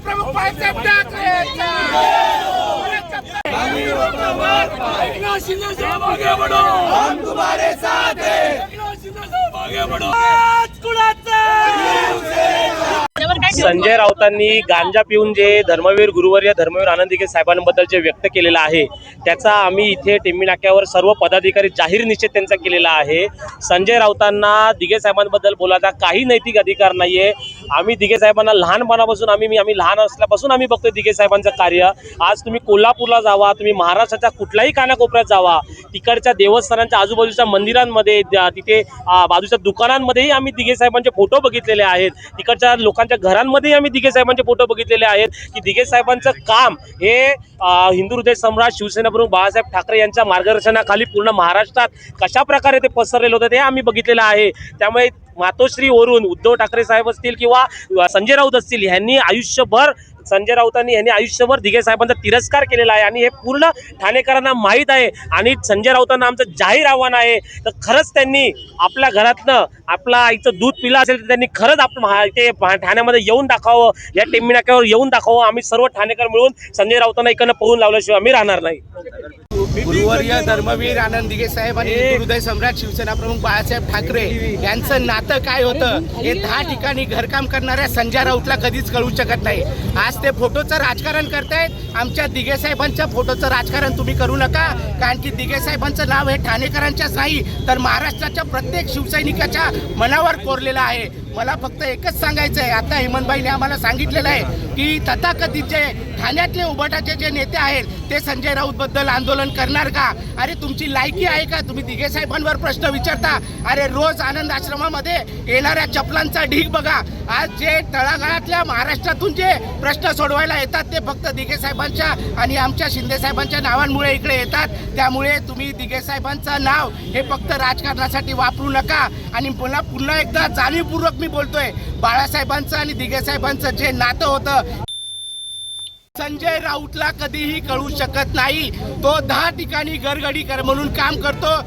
प्रमुख बाळासाहेब एकनाथ शिंदे साहेब आगे बढ़ो हम तुम्हारे साथ हैं शिंदे साहेब आगे बढ़ो आज कुणाचा संजय राऊतांनी गांजा पिऊन जे धर्मवीर गुरुवर्य धर्मवीर आनंदिके साहेबांबद्दल जे व्यक्त केलेलं आहे त्याचा आम्ही इथे टेंबी नाक्यावर सर्व पदाधिकारी जाहीर निषेध त्यांचा केलेला आहे. संजय राऊतांना दिघे साहेबांबद्दल बोलायचा काही नैतिक अधिकार नाही आहे आम्ही दिघे साहेबांना लहानपणापासून आम्ही मी आम्ही लहान असल्यापासून आम्ही बघतोय दिघे साहेबांचं कार्य. आज तुम्ही कोल्हापूरला जावा तुम्ही महाराष्ट्राच्या कुठल्याही कानाकोपऱ्यात जावा. तिकडच्या देवस्थानांच्या आजूबाजूच्या मंदिरांमध्ये तिथे बाजूच्या दुकानांमध्येही आम्ही दिघे साहेबांचे फोटो बघितलेले आहेत. तिकडच्या लोकांच्या घरांमध्येही आम्ही दिघे साहेबांचे फोटो बघितलेले आहेत की दिघे साहेबांचं काम हे हिंदू हृदय सम्राट शिवसेना प्रमुख बाळासाहेब ठाकरे यांच्या मार्गदर्शनाखाली पूर्ण महाराष्ट्रात कशा प्रकारे ते पसरलेलं होतं ते आम्ही बघितलेलं आहे. त्यामुळे मातोश्रीवरून उद्धव ठाकरे साहेब असतील किंवा संजय राऊत असतील यांनी आयुष्यभर संजय राऊतांनी यांनी आयुष्यभर दिघे साहेबांचा तिरस्कार केलेला आहे आणि हे पूर्ण ठाणेकरांना माहीत आहे आणि संजय राऊतांना आमचं जाहीर आव्हान आहे. तर खरंच त्यांनी आपल्या घरातनं आपला आईचं दूध पिलं असेल तर त्यांनी खरंच आपण ते ठाण्यामध्ये येऊन दाखवावं या टेंबी नाक्यावर येऊन दाखवावं. आम्ही सर्व ठाणेकर मिळून संजय राऊतांना इकडनं पळून लावल्याशिवाय आम्ही राहणार नाही. गुरुवर्य धर्मवीर आनंद दिघे साहेब आणि हिंदू हृदय सम्राट शिवसेना प्रमुख बाळासाहेब ठाकरे यांचं नातं काय होतं? हे दहा ठिकाणी घरकाम करणाऱ्या संजय राऊतला कधीच कळू शकत नाही. आज ते फोटोचं राजकारण करतायत. आमच्या दिघे साहेबांच्या फोटोचं राजकारण तुम्ही करू नका. कारण की दिघे साहेबांचं नाव हे ठाणेकरांच्याच नाही तर महाराष्ट्राच्या प्रत्येक शिवसैनिकाच्या मनावर कोरलेलं आहे. मला फक्त एकच सांगायचं आहे. आता हेमंतबाईने आम्हाला सांगितलेलं आहे की तथाकथित जे ठाण्यातले उभाटाचे जे नेते आहेत ते संजय राऊत बद्दल आंदोलन करणार का? अरे तुमची लायकी आहे का? तुम्ही दिघे साहेबांवर प्रश्न विचारता. अरे रोज आनंद आश्रमामध्ये येणाऱ्या चपलांचा ढीग बघा. आज जे तळागाळातल्या महाराष्ट्रातून जे प्रश्न सोडवायला येतात ते फक्त दिघे साहेबांच्या आणि आमच्या शिंदे साहेबांच्या नावांमुळे इकडे येतात. त्यामुळे तुम्ही दिघे साहेबांचं नाव हे फक्त राजकारणासाठी वापरू नका. आणि पुन्हा पुन्हा एकदा जाणीवपूर्वक मी बोलतोय. बाळासाहेबांचं आणि दिघे साहेबांचं जे नातं होतं संजय राऊतला कधीही कळू शकत नाही. तो दहा ठिकाणी गरगडी कर म्हणून काम करतो.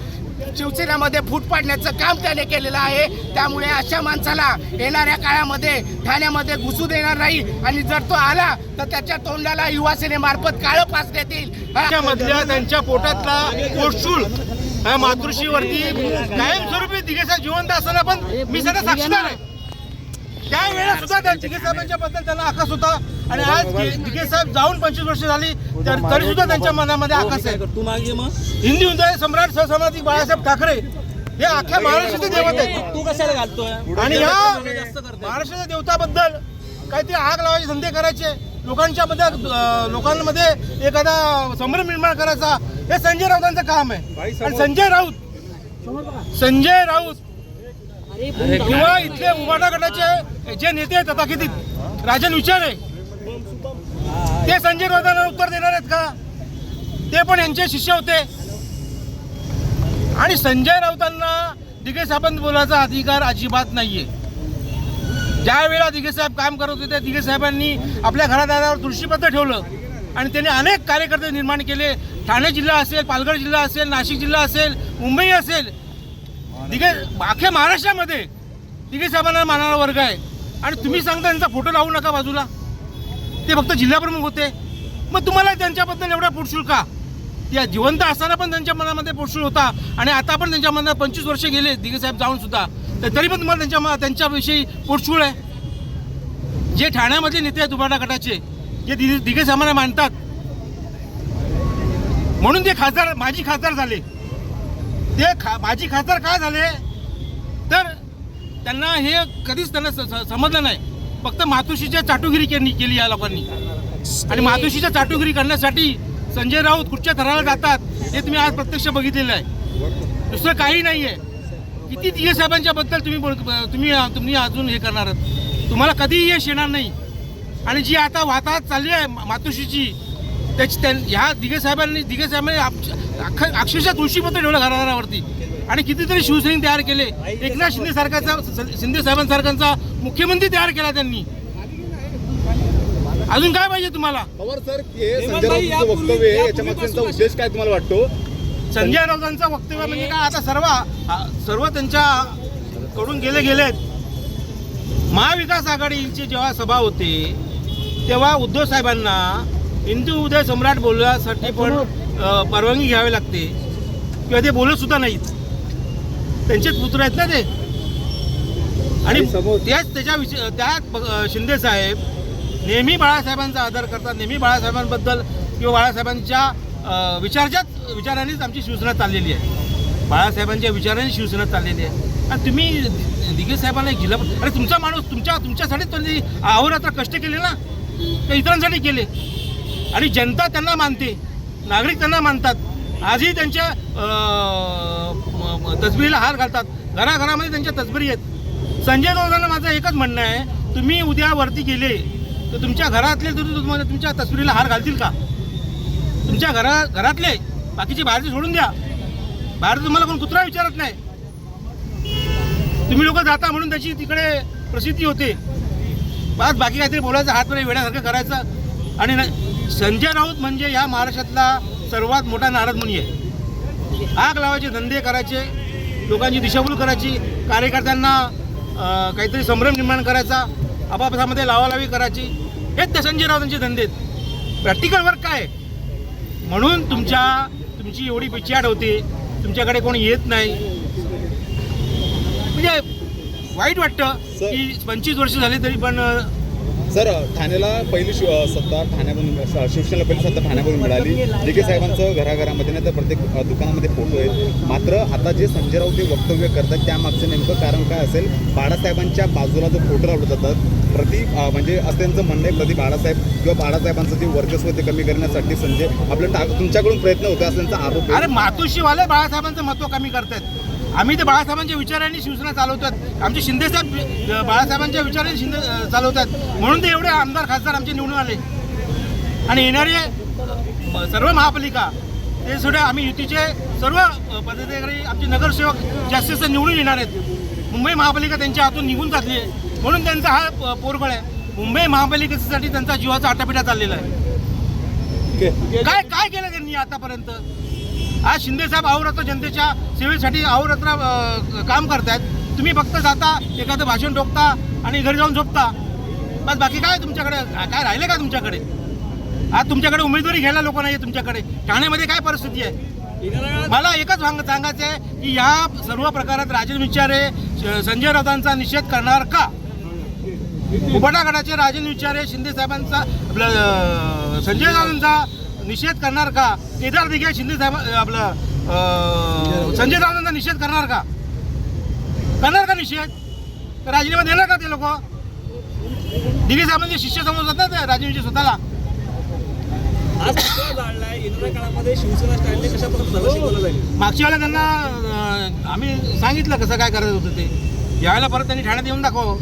शिवसेनेमध्ये फूट पाडण्याचं काम त्याने केलेलं आहे. त्यामुळे अशा माणसाला येणाऱ्या काळामध्ये ठाण्यामध्ये घुसू देणार नाही. आणि जर तो आला तर त्याच्या तोंडाला युवा सेनेमार्फत काळं पास देतील. त्यांच्या पोटातला पोटशूळ मातृश्रीवरती कायमस्वरूपी दिघेसाहेब जिवंत असताना पण मी सध्या साक्षीदार आहे त्यावेळेला सुद्धा त्या दिघे साहेबांच्या बद्दल त्यांना आकाश होता आणि आज दिघे साहेब जाऊन पंचवीस वर्ष झाली तर सुद्धा त्यांच्या मनामध्ये आकाश आहे हिंदी हृदय सम्राट सहसमाधी बाळासाहेब ठाकरे हे अख्ख्या महाराष्ट्राचे देवत आहेत तू कशाला घालतोय आणि या महाराष्ट्राच्या देवताबद्दल काहीतरी आग लावायची धंदे करायचे लोकांच्या मध्ये लोकांमध्ये एखादा संभ्रम निर्माण करायचा हे संजय राऊतांचं काम आहे. आणि संजय राऊत संजय राऊत किंवा इथले उबाटा गटाचे जे नेते आहेत तथाकथित राजन विचारे ते संजय राऊतांना उत्तर देणार आहेत का? ते पण यांचे शिष्य होते. आणि संजय राऊतांना दिघे साहेबांत बोलायचा अधिकार अजिबात नाहीये. ज्या वेळा दिघे साहेब काम करत होते त्या दिघे साहेबांनी आपल्या घरादारावर तुळशीपत्र ठेवलं. आणि त्यांनी अनेक कार्यकर्ते निर्माण केले. ठाणे जिल्हा असेल पालघर जिल्हा असेल नाशिक जिल्हा असेल मुंबई असेल. दिघे अख्ख्या महाराष्ट्रामध्ये दिघे साहेबांना मानणारा वर्ग आहे. आणि तुम्ही सांगता त्यांचा फोटो लावू नका बाजूला. ते फक्त जिल्हाप्रमुख होते. मग तुम्हाला त्यांच्याबद्दल एवढा पोटशूळ का? या जिवंत असताना पण त्यांच्या मनामध्ये पोटशूळ होता. आणि आता पण त्यांच्या मनात पंचवीस वर्ष गेले दिघे साहेब जाऊन सुद्धा. तर तरी पण तुम्हाला त्यांच्या त्यांच्याविषयी पोटशूळ आहे. जे ठाण्यामधले नेते आहेत उभाटा गटाचे जे दि- दिघे साहेबांना मानतात. म्हणून ते खासदार माजी खासदार झाले. ते खा माजी खासदार का झाले? तर त्यांना हे कधीच त्यांना समजलं नाही. फक्त मातोश्रीच्या चाटुगिरी केली केली या लोकांनी. आणि मातोश्रीच्या चाटुगिरी करण्यासाठी संजय राऊत कुठच्या थराला जातात हे तुम्ही आज प्रत्यक्ष बघितलेलं आहे. दुसरं काही नाही आहे किती दिगे साहेबांच्या बद्दल तुम्ही बोल तुम्ही तुम्ही अजून हे करणार आहात. तुम्हाला कधीही यश येणार नाही. आणि जी आता वाताहत चालली आहे मातोश्रीची त्याची त्यां ह्या दिघे साहेबांनी दिघे साहेबांनी आप- अक्षरशः तुळशीपत्र ठेवलं घराघरावरती. आणि कितीतरी शिवसैनिक तयार केले. एकनाथ शिंदे सारख्याचा शिंदे साहेबांसारखांचा मुख्यमंत्री तयार केला त्यांनी. अजून काय पाहिजे तुम्हाला? पवार सर हे संजय राऊतांचं वक्तव्य आहे याच्यामध्ये त्यांचा उद्देश काय तुम्हाला वाटतो? संजय राऊतांचं वक्तव्य म्हणजे काय? आता सर्व सर्व त्यांच्या कडून गेले गेलेत. महाविकास आघाडीची जेव्हा सभा होते तेव्हा उद्धव साहेबांना हिंदू उदय सम्राट बोलण्यासाठी पण परवानगी घ्यावी लागते. किंवा ते बोलत सुद्धा नाहीत. त्यांचेच पुत्र आहेत ना ते. आणि त्याच त्याच्या विषय त्यात अ, शिंदे साहेब नेहमी बाळासाहेबांचा आदर करतात नेहमी बाळासाहेबांबद्दल किंवा बाळासाहेबांच्या विचारच्याच विचारानेच आमची शिवसेना चाललेली आहे. बाळासाहेबांच्या विचाराने शिवसेना चाललेली आहे. आणि तुम्ही दिघे साहेबांना एक जिल्हा अरे तुमचा माणूस तुमच्या तुमच्यासाठी त्यांनी अहोरात्र कष्ट केले ना? ते इतरांसाठी केले. आणि जनता त्यांना मानते नागरिक त्यांना मानतात. आजही त्यांच्या अ, तसबिरीला हार घालतात. घराघरामध्ये त्यांच्या तसबिरी आहेत. संजय राऊतांना माझं एकच म्हणणं आहे तुम्ही उद्या वरती गेले तर तुमच्या घरातले जर तुम्हाला तुमच्या तसबिरीला हार घालतील का? तुमच्या घरा घरातले बाकीचे बाहेरचे सोडून द्या. बाहेर तुम्हाला कोण कुत्रा विचारत नाही. तुम्ही लोक जाता म्हणून त्याची तिकडे प्रसिद्धी होते. बस बाकी काहीतरी बोलायचं हात मध्ये वेळ्यासारखं करायचं. आणि न- संजय राऊत म्हणजे ह्या महाराष्ट्रातला सर्वात मोठा नारद मुनी आहे. आग लावायचे धंदे करायचे लोकांची दिशाभूल करायची कार्यकर्त्यांना काहीतरी संभ्रम निर्माण करायचा. आपापसामध्ये लावालावी करायची? हेच ते संजय राऊतांचे धंदे आहेत. प्रॅक्टिकल वर्क काय? म्हणून तुमच्या तुमची एवढी पिछाड होते. तुमच्याकडे कोणी येत नाही. म्हणजे वाईट वाटतं की पंचवीस वर्ष झाली तरी पण सर ठाण्याला पहिली शिव सत्ता ठाण्यामधून शिवसेनेला पहिली सत्ता ठाण्यामधून मिळाली. दिघे साहेबांचं घराघरामध्ये नाही तर प्रत्येक दुकानामध्ये फोटो आहेत. मात्र आता जे संजय राऊत हे वक्तव्य करतात त्यामागचं नेमकं कारण काय असेल? बाळासाहेबांच्या बाजूला जो फोटो लावले जातात प्रति म्हणजे असं त्यांचं म्हणणं आहे प्रति बाळासाहेब किंवा बाळासाहेबांचं जे वर्चस्व ते कमी करण्यासाठी संजय आपलं टा तुमच्याकडून प्रयत्न होते असं त्यांचा आरोप अरे मातोश्रीवाले बाळासाहेबांचं महत्त्व कमी करतात आम्ही ते बाळासाहेबांच्या विचारांनी शिवसेना चालवतात आमचे शिंदेसाहेब बाळासाहेबांच्या विचाराने शिंदे चालवतात म्हणून ते एवढे आमदार खासदार आमचे निवडून आले. आणि येणारे सर्व महापालिका ते सुद्धा आम्ही युतीचे सर्व पदाधिकारी आमचे नगरसेवक जास्तीत जास्त निवडून येणार आहेत. मुंबई महापालिका त्यांच्या हातून निघून जातली आहे म्हणून त्यांचा हा पोरबळ आहे. मुंबई महापालिकेसाठी त्यांचा जीवाचा आटापिटा चाललेला आहे. काय काय केलं त्यांनी आतापर्यंत? आज शिंदे साहेब अहोरात्र जनतेच्या सेवेसाठी अहोरात्र काम करतायत. तुम्ही फक्त जाता एखादं भाषण ठोकता आणि घरी जाऊन झोपता. बस बाकी काय तुमच्याकडे? काय राहिले का तुमच्याकडे? आज तुमच्याकडे उमेदवारी घ्यायला लोक नाही तुमच्याकडे. ठाण्यामध्ये काय परिस्थिती आहे? मला एकच सांग सांगायचं आहे की या सर्व प्रकारात राजन विचारे संजय राऊतांचा निषेध करणार का? उबाटा गटाचे राजन विचारे शिंदे साहेबांचा संजय राऊतांचा निषेध करणार का? केदार दिघे शिंदे साहेब आपलं संजय राऊतांचा निषेध करणार का? करणार का निषेध? तर राजीनामा देणार का ते लोक? दिघे साहेबांचे शिष्य समजतात ना ते राजीनाचे स्वतःला. मागच्या वेळेला त्यांना आम्ही सांगितलं कसं काय करायचं होतं ते. यावेळेला परत त्यांनी ठाण्यात येऊन दाखव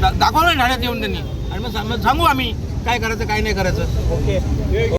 दाखवलं ठाण्यात येऊन त्यांनी. आणि मग मग सांगू आम्ही काय करायचं काय नाही करायचं.